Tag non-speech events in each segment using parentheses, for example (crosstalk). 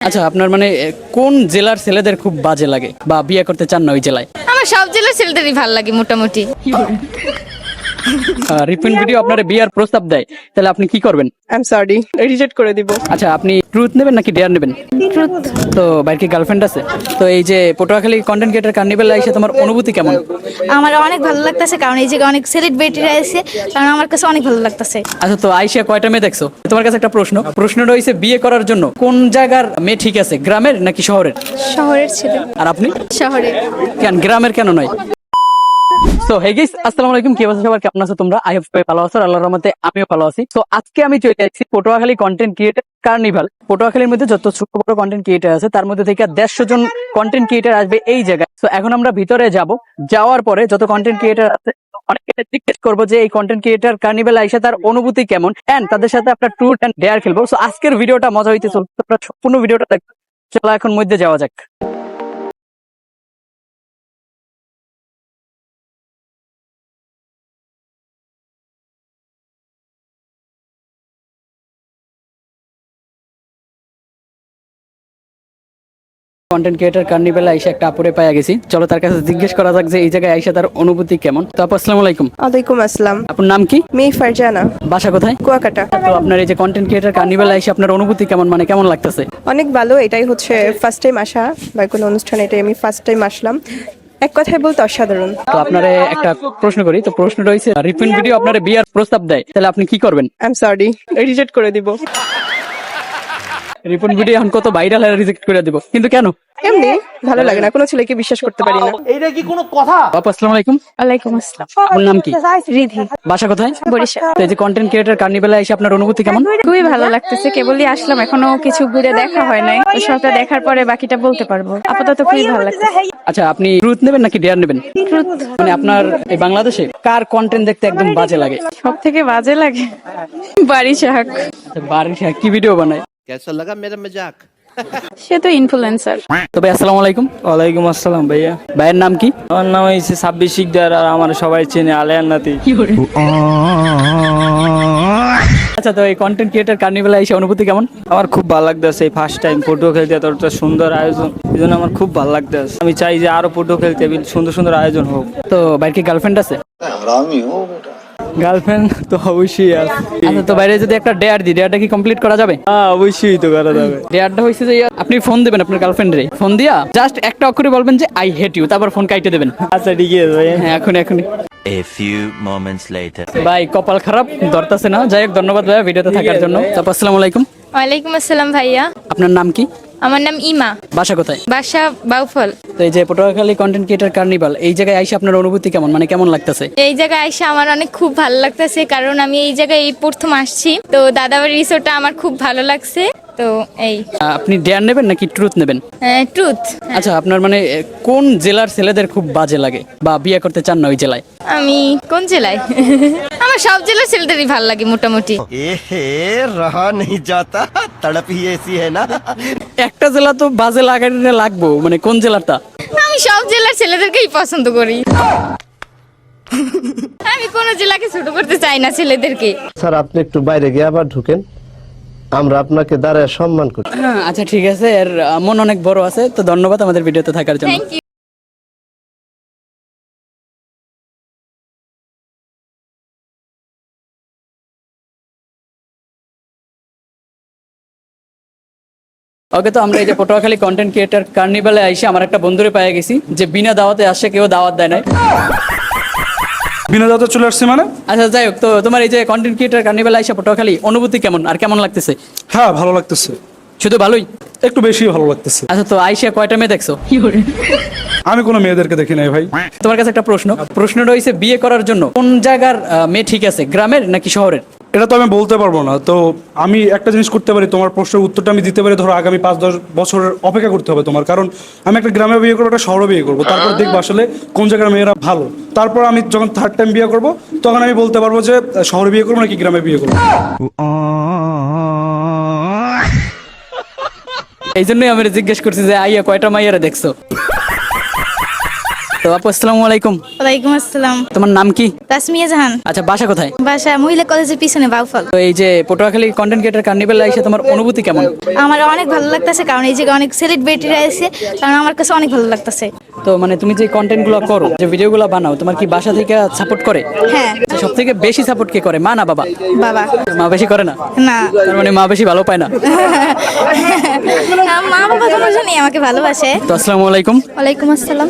আচ্ছা আপনার মানে কোন জেলার ছেলেদের খুব বাজে লাগে বা বিয়ে করতে চান না ওই জেলায়? আমার সব জেলার ছেলেদেরই ভালো লাগে মোটামুটি। রিপেন ভিডিও আপনার বিয়ার প্রস্তাব দেয়। তাহলে আপনি কি করবেন? আই এম সরি রিজেক্ট করে দিব। আচ্ছা আপনি ট্রুথ নেবেন নাকি ডেয়ার নেবেন? ট্রুথ তো বাইরে গার্লফ্রেন্ড আছে? তো এই যে পটুয়াখালী কন্টেন্ট ক্রিয়েটার কার্নিভেল এসে তোমার অনুভূতি কেমন? আমার অনেক ভালো লাগতেছে কারণ এই জায়গায় অনেক সেলিব্রিটিরা এসে কারণ আমার কাছে অনেক ভালো লাগতেছে। আচ্ছা তো আইসা কয়টা মেয়ে দেখছ? তোমার কাছে একটা প্রশ্ন। প্রশ্নটা হয়েছে বিয়ে করার জন্য কোন জায়গার মেয়ে ঠিক আছে গ্রামের নাকি শহরের? শহরের ছেলে। আর আপনি? শহরে। কেন গ্রামের কেন নয়? তো হে গাইস আসসালামু আলাইকুম। কি অবস্থা সবার? কেমন আছো তোমরা? আই হোপ সবাই ভালো আছো আল্লাহর রহমতে আমিও ভালো আছি। তো আজকে আমি চলে যাচ্ছি পটুয়াখালী কন্টেন্ট ক্রিয়েটার কার্নিভাল পটুয়াখালীর মধ্যে যত ছোট বড় কন্টেন্ট ক্রিয়েটার আছে, তার মধ্যে থেকে দেড়শো জন কন্টেন্ট ক্রিয়েটার আসবে এই জায়গায়। তো এখন আমরা ভিতরে যাব। যাওয়ার পরে যত কন্টেন্ট ক্রিয়েটার আছে, অনেকে জিজ্ঞেস করব যে, এই কন্টেন্ট ক্রিয়েটার কার্নিভাল আইসা তার অনুভূতি কেমন? এন্ড তাদের সাথে আপনার ট্যুর এন্ড ডেয়ার খেলব। তো আজকের ভিডিওটা মজা হইতে চলছে সম্পূর্ণ ভিডিওটা দেখো। চলো এখন মধ্যে যাওয়া যাক। কন্টেন্ট ক্রিয়েটার কার্নিভেল আইসা একটা আপুরে পাইয়া গেছি। চলো তার কাছে জিজ্ঞেস করা যাক যে এই জায়গায় আইসা তার অনুভূতি কেমন। তো আপু আসসালামু আলাইকুম। ওয়ালাইকুম আসসালাম। আপনার নাম কি? ফারজানা। বাসা কোথায়? কুয়াকাটা। তো আপনার এই যে কন্টেন্ট ক্রিয়েটার কার্নিভেল আইসা আপনার অনুভূতি কেমন? মানে কেমন লাগতেছে? অনেক ভালো এটাই হচ্ছে ফার্স্ট টাইম আসা বা কোনো অনুষ্ঠানে এটাই আমি ফার্স্ট টাইম আসলাম। এক কথায় বলতে অসাধারণ। তো আপনার একটা প্রশ্ন করি। তো প্রশ্ন রয়েছে রিপেন ভিডিও আপনার বিয়ার প্রস্তাব দেয়। তাহলে আপনি কি করবেন? আই এম সরি রিজেক্ট করে দিব। রিপন ভিডিও এখন কত ভাইরাল হয়ে রিজেক্ট করে দিব। কিন্তু কেন? এমনি ভালো লাগে না কোনো ছেলেকে বিশ্বাস করতে পারি না। আপু আসসালামু আলাইকুম। ওয়ালাইকুম আসসালাম। আপনার নাম কি? রিধি বাসা কোথায়? বরিশাল। তো এই যে কন্টেন্ট ক্রিয়েটার কার্নিভেল এসে আপনার অনুভূতি কেমন? খুবই ভালো লাগতেছে কেবলই আসলাম এখনও কিছু ঘুরে দেখা হয় নাই। তো সবটা দেখার পরে বাকিটা বলতে পারব। আপাতত খুবই ভালো লাগছে আচ্ছা আপনি ট্রুথ নেবেন নাকি ডেয়ার নেবেন? মানে আপনার এই বাংলাদেশে কার কন্টেন্ট দেখতে একদম বাজে লাগে? সব থেকে বাজে লাগে বাড়ি শাক আচ্ছা বাড়ি কি ভিডিও বানায়? कैसा लगा मेरा मजाक সে তো ইনফ্লুয়েন্সার তবে আসসালামু আলাইকুম ওয়ালাইকুম আসসালাম ভাইয়া ভাইয়ের নাম কি আমার নাম হয়েছে ছাব্বিশ শিকদার আর আমার সবাই চেনে আলেয়ার নাতি আচ্ছা তো এই কন্টেন্ট ক্রিয়েটার কার্নিভেল এসে অনুভূতি কেমন আমার খুব ভালো লাগতেছে এই ফার্স্ট টাইম ফটো খেলতে এতটা সুন্দর আয়োজন এই জন্য আমার খুব ভালো লাগতেছে আমি চাই যে আরো ফটো খেলতে সুন্দর সুন্দর আয়োজন হোক তো বাইরে কি গার্লফ্রেন্ড আছে গার্লফ্রেন্ড তো অবশ্যই আছে। আচ্ছা তো বাইরে যদি একটা ডেয়ার দিই ডেয়ারটা কি কমপ্লিট করা যাবে? হ্যাঁ অবশ্যই তো করা যাবে। ডেয়ারটা হয়েছে যে আপনি ফোন দিবেন আপনার গার্লফ্রেন্ডে ফোন দিয়া জাস্ট একটা অক্ষরে বলবেন যে আই হেট ইউ তারপর ফোন কাইটে দেবেন। আচ্ছা ঠিক আছে হ্যাঁ এখন এখনই। A few moments later. ভাই কপাল খারাপ ধরতেছে না। যাই হোক ধন্যবাদ ভাইয়া ভিডিওতে থাকার জন্য। তারপর আসসালামু আলাইকুম। ওয়ালাইকুম আসসালাম ভাইয়া। আপনার নাম কি? আমার নাম ইমা। বাসা কোথায়? বাসা বাউফল। তো এই যে পটুয়াখালী কন্টেন্ট ক্রিয়েটার কার্নিভাল এই জায়গায় আইসে আপনার অনুভূতি কেমন? মানে কেমন লাগতেছে? এই জায়গায় এসে আমার অনেক খুব ভালো লাগতেছে কারণ আমি এই জায়গায় এই প্রথম আসছি। তো দাদাবাড়ি রিসোর্টটা আমার খুব ভালো লাগছে। তো এই। আপনি ডেয়ার নেবেন নাকি ট্রুথ নেবেন? ট্রুথ আচ্ছা আপনার মানে কোন জেলার ছেলেদের খুব বাজে লাগে বা বিয়ে করতে চান না ওই জেলায়? আমি কোন জেলায়? (laughs) সব জেলার ছেলেদেরই ভালো লাগে মোটামুটি। এহে রহা নেই যাতা তড়পি এসি হ্যায় না। একটা জেলা তো বাজে লাগাইতে লাগবো মানে কোন জেলাটা? আমি সব জেলার ছেলেদেরকেই পছন্দ করি। আমি কোন জেলাকে ছোট করতে চাই না ছেলেদেরকে। স্যার আপনি একটু বাইরে গিয়ে আবার ঢুকেন। আমরা আপনাকে দাঁড়ায় সম্মান করি। হ্যাঁ, আচ্ছা ঠিক আছে। এর মন অনেক বড় আছে তো ধন্যবাদ আমাদের ভিডিওতে থাকার জন্য। ওকে তো আমরা এই যে পটুয়াখালী কন্টেন্ট ক্রিয়েটার কার্নিভালে আইসে আমার একটা বন্ধুরে পেয়ে গেছি যে বিনা দাওয়াতে আসে কেউ দাওয়াত দেয় নাই। বিনা দাদা চলে আসছে মানে? আচ্ছা যাই হোক তো তোমার এই যে কন্টেন্ট ক্রিয়েটার কার্নিভালে আইসা পটুয়াখালী অনুভূতি কেমন? আর কেমন লাগতেছে? হ্যাঁ ভালো লাগতেছে। শুধু ভালোই? একটু বেশি ভালো লাগতেছে। আচ্ছা তো আইসা কয়টা মেয়ে দেখছ? আমি কোনো মেয়েদেরকে দেখি নাই ভাই। তোমার কাছে একটা প্রশ্ন। প্রশ্ন রয়েছে বিয়ে করার জন্য কোন জায়গার মেয়ে ঠিক আছে গ্রামের নাকি শহরের? এটা তো আমি বলতে পারব না। তো আমি একটা জিনিস করতে পারি, তোমার প্রশ্নের উত্তরটা আমি দিতে পারি, ধরো আগামী পাঁচ, দশ বছর অপেক্ষা করতে হবে তোমার। কারণ আমি একটা গ্রামে বিয়ে করব, একটা শহরে বিয়ে করব। তারপর দেখব আসলে কোন জায়গার মেয়েরা ভালো। তারপর আমি যখন থার্ড টাইম বিয়ে করব, তখন আমি বলতে পারব যে শহরে বিয়ে করব নাকি গ্রামে বিয়ে করব? এই জন্যই আমি জিজ্ঞেস করছি যে, আইয়া কয়টা মাইয়ারা দেখছ? তো আপু আসসালামু আলাইকুম। ওয়ালাইকুম আসসালাম। তোমার নাম কি? তাসমিয়া জাহান। আচ্ছা বাসা কোথায়? বাসা মহিলা কলেজের পিছনে বাউফল। তো এই যে পটুয়াখালী কন্টেন্ট ক্রিয়েটার কার্নিভেল এসে তোমার অনুভূতি কেমন? আমার অনেক ভালো লাগতেছে কারণ এই জায়গায় অনেক সেলিব্রিটিরা আছে কারণ আমার কাছে অনেক ভালো লাগতেছে। তো মানে তুমি যে কন্টেন্ট করো যে ভিডিও গুলো বানাও তোমার কি বাসা থেকে সাপোর্ট করে? হ্যাঁ। সব থেকে বেশি সাপোর্ট কে করে মা না বাবা? বাবা। মা বেশি করে না? না। তার মানে মা বেশি ভালো পায় না? (laughs) মা বাবা তোমার আমাকে ভালোবাসে। তো আসসালামু আলাইকুম। ওয়ালাইকুম আসসালাম।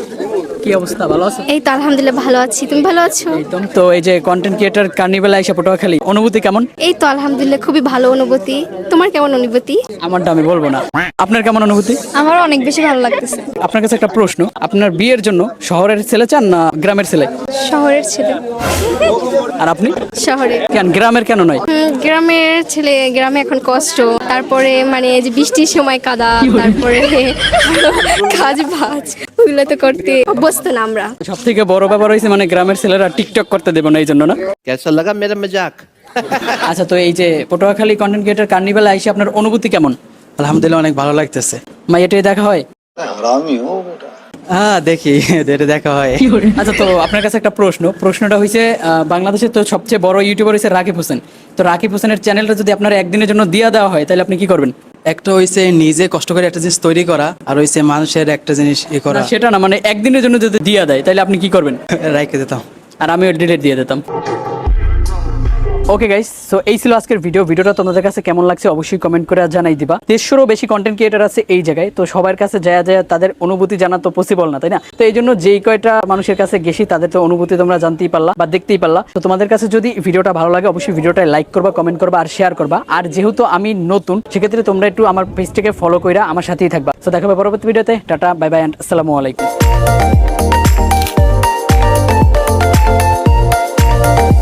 কি অবস্থা? ভালো আছো? এই তো আলহামদুলিল্লাহ ভালো আছি। তুমি ভালো আছো? একদম তো এই যে কন্টেন্ট ক্রিয়েটার কার্নিভেল এসে পটুয়াখালী অনুভূতি কেমন? এই তো আলহামদুলিল্লাহ খুবই ভালো অনুভূতি। তোমার কেমন অনুভূতি? আমারটা আমি বলব না। আপনার কেমন অনুভূতি? আমারও অনেক বেশি ভালো লাগতেছে। আপনার কাছে একটা প্রশ্ন আপনার বিয়ের জন্য শহরের ছেলে চান না গ্রামের ছেলে? শহরের ছেলে। আর আপনি? শহরে। কেন গ্রামের কেন নয়? গ্রামের ছেলে গ্রামে এখন কষ্ট। তারপরে মানে যে বৃষ্টির সময় কাদা তারপরে (laughs) কাজ ভাজ ওগুলো তো করতে অভ্যস্ত না আমরা। সব থেকে বড় ব্যাপার হয়েছে মানে গ্রামের ছেলেরা টিকটক করতে দেবো না এই জন্য না? কেসা লাগা মেরা যাক আচ্ছা তো এই যে পটুয়াখালী কন্টেন্ট ক্রিয়েটর কার্নিভাল আইসি আপনার অনুভূতি কেমন? আলহামদুলিল্লাহ অনেক ভালো লাগতেছে। মা এটাই দেখা হয়? হ্যাঁ, আমিও হ্যাঁ দেখি এটা দেখা হয়। আচ্ছা তো আপনার কাছে একটা প্রশ্ন। প্রশ্নটা হয়েছে বাংলাদেশের তো সবচেয়ে বড় ইউটিউবার হয়েছে রাকিব হোসেন। তো রাকিব হোসেনের চ্যানেলটা যদি আপনার একদিনের জন্য দিয়ে দেওয়া হয় তাহলে আপনি কি করবেন? একটা হইছে নিজে কষ্ট করে একটা জিনিস তৈরি করা আর হইছে মানুষের একটা জিনিস ই করা। সেটা না মানে একদিনের জন্য যদি দিয়ে দেয় তাহলে আপনি কি করবেন? (laughs) রাইকে দিতাম। আর আমি ডিলেট দিয়ে দিতাম। ওকে গাইস সো এই ছিল আজকের ভিডিও ভিডিওটা তোমাদের কাছে কেমন লাগছে অবশ্যই কমেন্ট করে জানাই দিবা। দেড়শোরও বেশি কন্টেন্ট ক্রিয়েটার আছে এই জায়গায়, তো সবার কাছে যায় যায় তাদের অনুভূতি জানা তো পসিবল না, তাই না? তো এই জন্য যেই কয়টা মানুষের কাছে গেছি, তাদের তো অনুভূতি তোমরা জানতেই পারলা বা দেখতেই পারলা। তো তোমাদের কাছে যদি ভিডিওটা ভালো লাগে, অবশ্যই ভিডিওটা লাইক করবা কমেন্ট করবা আর শেয়ার করবা। আর যেহেতু আমি নতুন, সেক্ষেত্রে তোমরা একটু আমার পেজটাকে ফলো কইরা আমার সাথেই থাকবা। তো দেখা হবে পরবর্তী ভিডিওতে টাটা বাই বাই অ্যান্ড আসসালামু আলাইকুম।